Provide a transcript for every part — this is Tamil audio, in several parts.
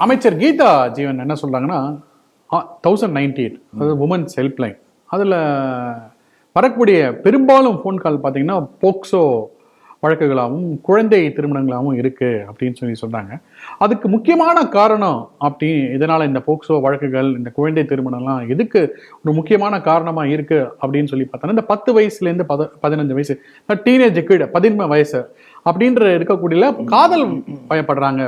அமைச்சர் கீதா ஜீவன் என்ன சொல்கிறாங்கன்னா தௌசண்ட் நைன்டி எயிட் அதாவது உமன்ஸ் ஹெல்ப்லைன் அதில் வரக்கூடிய பெரும்பாலும் ஃபோன் கால் பார்த்தீங்கன்னா போக்சோ வழக்குகளாகவும் குழந்தை திருமணங்களாகவும் இருக்குது அப்படின்னு சொல்லி சொல்கிறாங்க அதுக்கு முக்கியமான காரணம் அப்படி இதனால் இந்த போக்சோ வழக்குகள் இந்த குழந்தை திருமணம்லாம் எதுக்கு ஒரு முக்கியமான காரணமாக இருக்குது அப்படின்னு சொல்லி பார்த்தோன்னா இந்த பத்து வயசுலேருந்து பத பதினஞ்சு வயசு டீனேஜ் கீழே பதின்ம வயசு அப்படின்ற இருக்கக்கூடிய காதல் பயப்படுறாங்க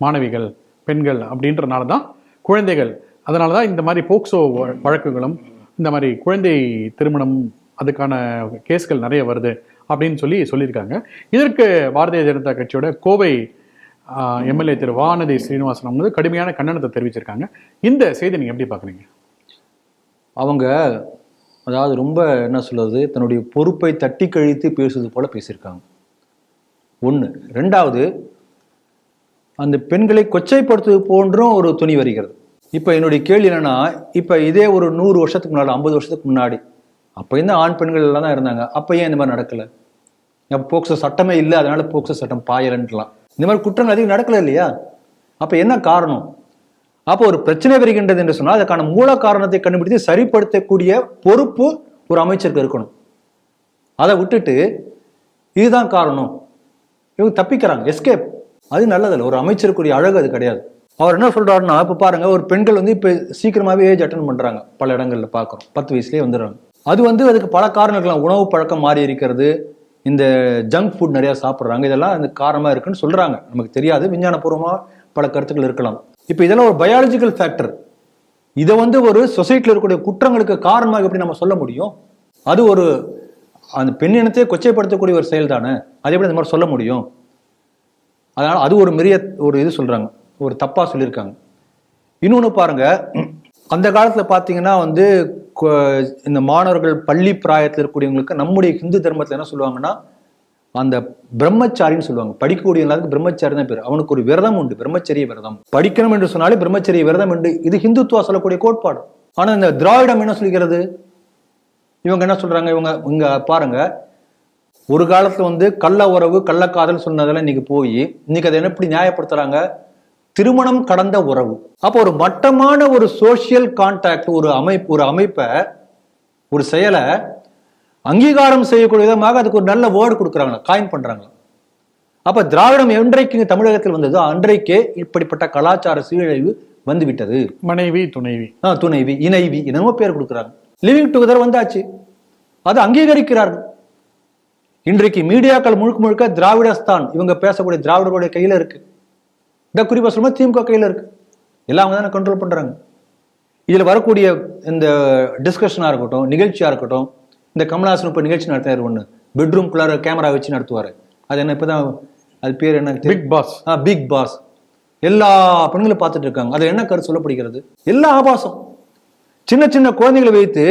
மாணவிகள். பெண்கள் அப்படின்றனால தான் குழந்தைகள். அதனால தான் இந்த மாதிரி போக்சோ வ- வழக்குகளும் இந்த மாதிரி குழந்தை திருமணம் அதுக்கான கேஸ்கள் நிறைய வருது அப்படின்னு சொல்லி சொல்லியிருக்காங்க. இதற்கு பாரதிய ஜனதா கட்சியோட கோவை எம்எல்ஏ திரு வானதி ஸ்ரீனிவாசன் அவங்க வந்து கடுமையான கண்டனத்தை தெரிவிச்சிருக்காங்க. இந்த செய்தி நீங்கள் எப்படி பார்க்குறீங்க அவங்க அதாவது ரொம்ப என்ன சொல்கிறது தன்னுடைய பொறுப்பை தட்டி கழித்து பேசுவது போல பேசியிருக்காங்க. ஒன்று ரெண்டாவது அந்த பெண்களை கொச்சைப்படுத்துவது போன்றும் ஒரு துணி வருகிறது. இப்போ என்னுடைய கேள்வி என்னன்னா இப்போ இதே ஒரு நூறு வருஷத்துக்கு முன்னாடி ஐம்பது வருஷத்துக்கு முன்னாடி அப்போ இந்த ஆண் பெண்கள் எல்லாம் தான் இருந்தாங்க. அப்போ ஏன் இந்த மாதிரி நடக்கலை? அப்போ போக்சோ சட்டமே இல்லை அதனால போக்சோ சட்டம் பாயலன்ட்டுலாம் இந்த மாதிரி குற்றங்கள் அதிகம் நடக்கல இல்லையா? அப்போ என்ன காரணம்? அப்போ ஒரு பிரச்சனை வருகின்றது என்று சொன்னால் அதுக்கான மூல காரணத்தை கண்டுபிடித்து சரிப்படுத்தக்கூடிய பொறுப்பு ஒரு அமைச்சருக்கு இருக்கணும். அதை விட்டுட்டு இதுதான் காரணம். இவங்க தப்பிக்கிறாங்க. எஸ்கேப் அது நல்லதில்ல. ஒரு அமைச்சருக்குரிய அழகு அது கிடையாது. அவர் என்ன சொல்றாருன்னா இப்போ பாருங்க ஒரு பெண்கள் வந்து இப்போ சீக்கிரமாகவே ஏஜ் அட்டன் பண்றாங்க. பல இடங்களில் பார்க்குறோம் பத்து வயசுலேயே வந்துடுறாங்க. அது வந்து அதுக்கு பல காரணங்கள்லாம் இருக்கலாம் உணவு பழக்கம் மாறி இருக்கிறது இந்த ஜங்க் ஃபுட் நிறையா சாப்பிட்றாங்க. இதெல்லாம் அந்த காரணமாக இருக்குன்னு சொல்கிறாங்க நமக்கு தெரியாது. விஞ்ஞானபூர்வமாக பல கருத்துக்கள் இருக்கலாம். இப்போ இதெல்லாம் ஒரு பயாலஜிக்கல் ஃபேக்டர் இதை வந்து ஒரு சொசைட்டியில் இருக்கக்கூடிய குற்றங்களுக்கு காரணமாக எப்படி நம்ம சொல்ல முடியும்? அது ஒரு அந்த பெண் இனத்தையே கொச்சைப்படுத்தக்கூடிய ஒரு செயல் தானே அது எப்படி இந்த மாதிரி சொல்ல முடியும்? அதனால் அது ஒரு மிரிய ஒரு இது சொல்கிறாங்க ஒரு தப்பாக சொல்லியிருக்காங்க. இன்னொன்று பாருங்கள் அந்த காலத்தில் பார்த்தீங்கன்னா வந்து இந்த மாணவர்கள் பள்ளி பிராயத்தில் இருக்கக்கூடியவங்களுக்கு நம்முடைய ஹிந்து தர்மத்தில் என்ன சொல்லுவாங்கன்னா அந்த பிரம்மச்சாரின்னு சொல்லுவாங்க. படிக்கக்கூடிய எல்லாத்துக்கும் பிரம்மச்சாரி தான் பேர். அவனுக்கு ஒரு விரதம் உண்டு பிரம்மச்சரிய விரதம். படிக்கணும் என்று சொன்னாலே பிரம்மச்சரிய விரதம் உண்டு. இது ஹிந்துத்துவா சொல்லக்கூடிய கோட்பாடு. ஆனால் இந்த திராவிடம் என்ன சொல்கிறது? இவங்க என்ன சொல்றாங்க? இவங்க இங்க பாருங்க ஒரு காலத்துல வந்து கள்ள உறவு கள்ளக்காதல் சொன்னதெல்லாம் இன்னைக்கு போய் இன்னைக்கு அதை எப்படி நியாயப்படுத்துறாங்க? திருமணம் கடந்த உறவு. அப்போ ஒரு மட்டமான ஒரு சோஷியல் கான்டாக்ட் ஒரு அமைப்பு ஒரு அமைப்பை ஒரு செயலை அங்கீகாரம் செய்யக்கூடிய விதமாக அதுக்கு ஒரு நல்ல வேர்டு கொடுக்குறாங்க காயின் பண்றாங்க அப்ப திராவிடம் என்றைக்கு தமிழகத்தில் வந்ததோ அன்றைக்கே இப்படிப்பட்ட கலாச்சார சீரழிவு வந்துவிட்டது. மனைவி துணைவி. ஆ, துணைவி இணைவி என்னமோ பேர் கொடுக்குறாங்க. லிவிங் டுகெதர் வந்தாச்சு. அதை அங்கீகரிக்கிறார்கள். இன்றைக்கு மீடியாக்கள் முழுக்க முழுக்க திராவிடஸ்தான். இவங்க பேசக்கூடிய திராவிடர்களுடைய கையில இருக்கு. இந்த குறிப்பா சொல்லுமா திமுக கையில இருக்கு. எல்லாம் அவங்க தானே கண்ட்ரோல் பண்றாங்க. இதுல வரக்கூடிய இந்த டிஸ்கஷனா இருக்கட்டும் நிகழ்ச்சியா இருக்கட்டும் இந்த கமலஹாசன் இப்ப நிகழ்ச்சி நடத்தினார் ஒண்ணு. பெட்ரூம் குள்ளார கேமரா வச்சு நடத்துவாரு. அது என்ன இப்பதான் அது பேர் என்ன? பிக் பாஸ் பிக் பாஸ் எல்லா பெண்களும் பார்த்துட்டு இருக்காங்க. அதுல என்ன கருத்து சொல்லப்படுகிறது? எல்லா ஆபாசம். சின்ன சின்ன குழந்தைகளை வைத்து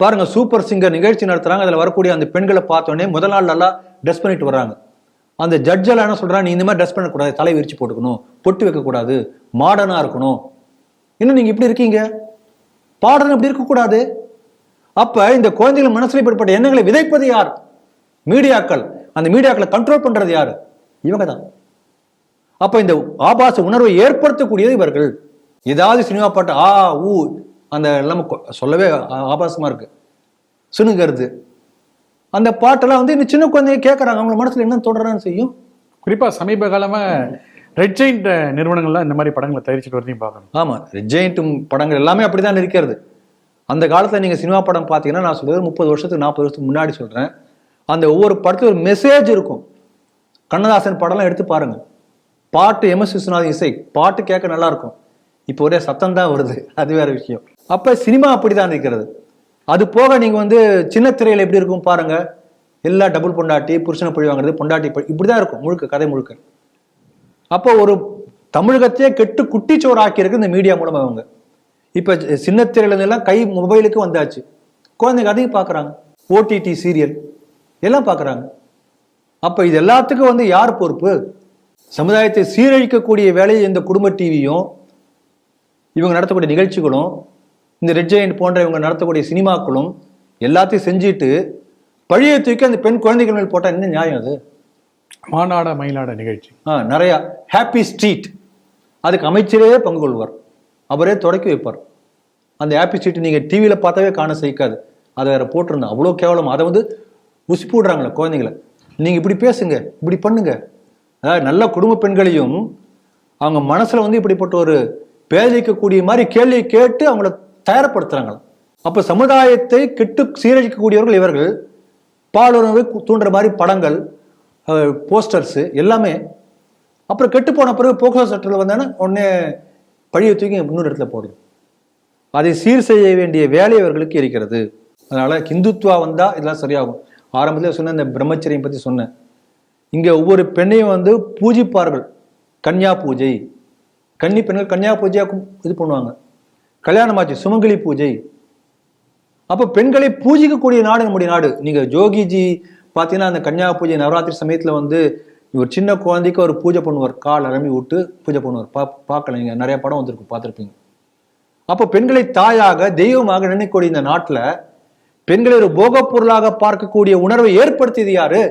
பாருங்க சூப்பர் சிங்கர் நிகழ்ச்சி நடத்துறாங்க. அதில் வரக்கூடிய அந்த பெண்களை பார்த்தோன்னே முதல் நாள் நல்லா ட்ரெஸ் பண்ணிட்டு வர்றாங்க. அந்த ஜட்ஜெல்லாம் என்ன சொல்றாங்க நீ இந்த மாதிரி ட்ரெஸ் பண்ணக்கூடாது தலை விரிச்சு போட்டுக்கணும் பொட்டு வைக்கக்கூடாது மாடர்னா இருக்கணும். இன்னும் நீங்க இப்படி இருக்கீங்க? பாடணும் இப்படி இருக்கக்கூடாது. அப்ப இந்த குழந்தைகள் மனசுல ஏற்பட்ட எண்ணங்களை விதைப்பது யார்? மீடியாக்கள். அந்த மீடியாக்களை கண்ட்ரோல் பண்றது யார்? இவங்க தான் அப்ப இந்த ஆபாச உணர்வை ஏற்படுத்தக்கூடியது இவர்கள். ஏதாவது சினிமா பாட்டு ஆ ஊ அந்த எல்லாம் சொல்லவே ஆ- ஆபாசமா இருக்கு. சுணுங்கிறது அந்த பாட்டெல்லாம் வந்து இந்த சின்ன குழந்தைங்க கேட்கறாங்க அவங்க மனசுல என்ன தொடரான்னு செய்யும்? குறிப்பா சமீப காலமா ரெட் ஜெயிண்ட் நிறுவனங்கள்லாம் இந்த மாதிரி படங்களை தயாரிச்சுட்டு வரதையும் பார்க்கணும். ஆமா. ஜெயிண்ட்டும் படங்கள் எல்லாமே அப்படிதான் இருக்கிறது. அந்த காலத்துல நீங்க சினிமா படம் பார்த்தீங்கன்னா நான் சொல்றது முப்பது வருஷத்துக்கு நாற்பது வருஷத்துக்கு முன்னாடி சொல்றேன். அந்த ஒவ்வொரு படத்துலையும் ஒரு மெசேஜ் இருக்கும். கண்ணதாசன் படம்லாம் எடுத்து பாருங்க. பாட்டு எம் எஸ் விஸ்வநாதன் இசை. பாட்டு கேட்க நல்லா இருக்கும். இப்போ ஒரே சத்தம் தான் வருது. அது வேற விஷயம். அப்போ சினிமா அப்படிதான் இருக்கிறது. அது போக நீங்கள் வந்து சின்ன திரையில் எப்படி இருக்கும் பாருங்கள் எல்லா டபுள் பொண்டாட்டி புருஷனை பழி வாங்குறது பொண்டாட்டி பழி இப்படிதான் இருக்கும் முழுக்க கதை முழுக்க. அப்போ ஒரு தமிழகத்தையே கெட்டு குட்டிச்சோறு ஆக்கியிருக்கு இந்த மீடியா மூலமாக அவங்க. இப்போ சின்ன திரையிலேருந்தெல்லாம் எல்லாம் கை மொபைலுக்கு வந்தாச்சு. குழந்தைங்க அதையும் பார்க்குறாங்க ஓடிடி சீரியல் எல்லாம் பார்க்குறாங்க அப்போ இது எல்லாத்துக்கும் வந்து யார் பொறுப்பு? சமுதாயத்தை சீரழிக்கக்கூடிய வேலையை இந்த குடும்ப டிவியும் இவங்க நடத்தக்கூடிய நிகழ்ச்சிகளும் இந்த ரெட் ஜெயண்ட் போன்ற இவங்க நடத்தக்கூடிய சினிமாக்களும் எல்லாத்தையும் செஞ்சுட்டு பழியை தூக்கி அந்த பெண் குழந்தைகள் மேல் போட்டா என்ன நியாயம் அது? மாநாட மயிலாட நிகழ்ச்சி. ஆ நிறைய. ஹாப்பி ஸ்ட்ரீட் அதுக்கு அமைச்சரே பங்கு கொள்வார். அவரே தொடக்கி வைப்பார். அந்த ஆப்பி சீட்டு நீங்கள் டிவியில் பார்த்தாவே காண சகிக்காது. அதை வேற போட்டிருந்தேன். அவ்வளோ கேவலம். அதை வந்து உசி போடுறாங்களே குழந்தைங்கள. நீங்கள் இப்படி பேசுங்க. இப்படி பண்ணுங்க. அதாவது நல்ல குடும்ப பெண்களையும் அவங்க மனசுல வந்து இப்படிப்பட்ட ஒரு பேதலிக்கக்கூடிய மாதிரி கேள்வியை கேட்டு அவங்கள தயார்படுத்துறாங்களாம். அப்போ சமுதாயத்தை கெட்டு சீரழிக்கக்கூடியவர்கள் இவர்கள் பாலுறவை தூண்டுற மாதிரி படங்கள் போஸ்டர்ஸு எல்லாமே அப்புறம் கெட்டு போன பிறகு போக்சோ சட்டத்தில் வந்தோன்னா உடனே பழியை தூக்கி இன்னொரு இடத்துல போடுது. அதை சீர் செய்ய வேண்டிய வேலை அவர்களுக்கு இருக்கிறது. அதனால் ஹிந்துத்வா வந்தால் இதெல்லாம் சரியாகும். ஆரம்பத்தில் சொன்ன இந்த பிரம்மச்சரியம் பற்றி சொன்னேன். இங்கே ஒவ்வொரு பெண்ணையும் வந்து பூஜிப்பார்கள். கன்யா பூஜை. கன்னி பெண்கள் கன்யா பூஜையாக இது பண்ணுவாங்க. கல்யாணமாச்சு சுமங்கலி பூஜை. அப்போ பெண்களை பூஜிக்கக்கூடிய நாடு நம்முடைய நாடு. நீங்கள் ஜோகிஜி பார்த்தீங்கன்னா அந்த கன்யா பூஜை நவராத்திரி சமயத்தில் வந்து ஒரு சின்ன குழந்தைக்கு ஒரு பூஜை பண்ணுவார். கால் அலம்பி விட்டு பூஜை பண்ணுவார். பா பார்க்கல. நீங்கள் நிறைய படம் வந்திருக்கு பார்த்துருப்பீங்க. அப்போ பெண்களை தாயாக தெய்வமாக நினைக்கக்கூடிய இந்த நாட்டில் பெண்களை ஒரு போகப் பொருளாக பார்க்கக்கூடிய உணர்வை ஏற்படுத்தியது யாரு?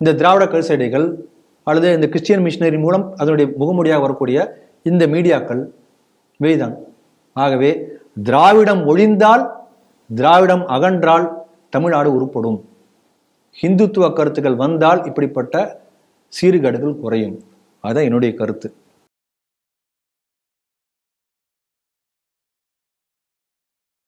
இந்த திராவிட கல்சடைகள் அல்லது இந்த கிறிஸ்டியன் மிஷினரி மூலம் அதனுடைய முகமுடியாக வரக்கூடிய இந்த மீடியாக்கள். இவைதான் ஆகவே திராவிடம் ஒழிந்தால் திராவிடம் அகன்றால் தமிழ்நாடு உருப்படும். ஹிந்துத்துவ கருத்துக்கள் வந்தால் இப்படிப்பட்ட சீர்கேடுகள் குறையும். அதான் என்னுடைய கருத்து.